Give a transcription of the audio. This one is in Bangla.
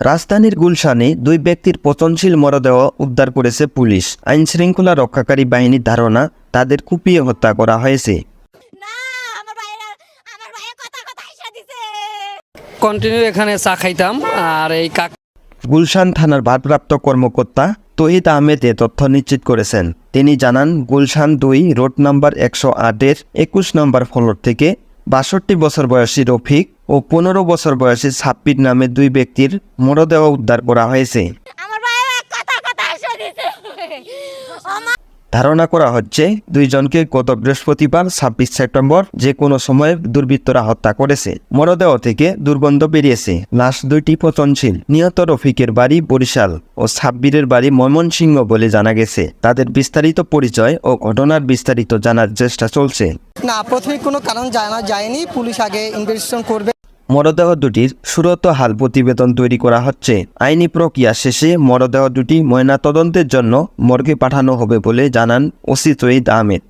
রাজধানীর গুলশানে দুই ব্যক্তির পচনশীল মরদেহ উদ্ধার করেছে পুলিশ। আইন শৃঙ্খলা রক্ষাকারী বাহিনীর ধারণা তাদের কুপিয়ে হত্যা করা হয়েছে। না আমার ভাইয়েরা আমার ভাইয়ের কথা কথা আইসা দিছে। কন্টিনিউ এখানে চা খাইতাম আর এই কাক গুলশান থানার ভারপ্রাপ্ত কর্মকর্তা তহিদ আহমেদ এ তথ্য নিশ্চিত করেছেন। তিনি জানান গুলশান দুই রোড নাম্বার একশো আটের একুশ নম্বর ফ্লোর থেকে বাষট্টি বছর বয়সী রফিক ও পনেরো বছর বয়সী সাপ্পির নামে দুই ব্যক্তির মরদেহ উদ্ধার করা হয়েছে। ধারণা করা হচ্ছে দুইজনকে গত বৃহস্পতিবার ছাব্বিশ সেপ্টেম্বর যে কোনো সময়ে দুর্বৃত্তরা হত্যা করেছে। মরদেহ থেকে দুর্গন্ধ বেরিয়েছে। লাশ দুইটি পচনশীল। নিহত রফিকের বাড়ি বরিশাল ও সাব্বিরের বাড়ি ময়মনসিংহ বলে জানা গেছে। তাদের বিস্তারিত পরিচয় ও ঘটনার বিস্তারিত জানার চেষ্টা চলছে। না, প্রথমে কোনো কারণ জানা যায়নি। পুলিশ আগে ইনভেস্টিগেশন করবে। মরদেহ দুটির সুরত হাল প্রতিবেদন তৈরি করা হচ্ছে। আইনি প্রক্রিয়া শেষে মরদেহ দুটি ময়না তদন্তের জন্য মর্গে পাঠানো হবে বলে জানান ওসি তৈদ আহমেদ।